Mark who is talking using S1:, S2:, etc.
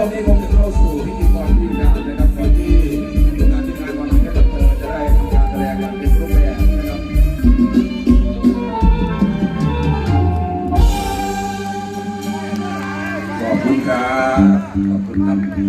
S1: ช่วงนี้ผมจะเข้าสู่พิธีกรที่ยาวนะครับก่อนที่งานที่งานวันนี้จะเปิดจะได้ทำการแสดงกันเป็นรูปแบบนะครับขอบคุณครับขอบคุณครับ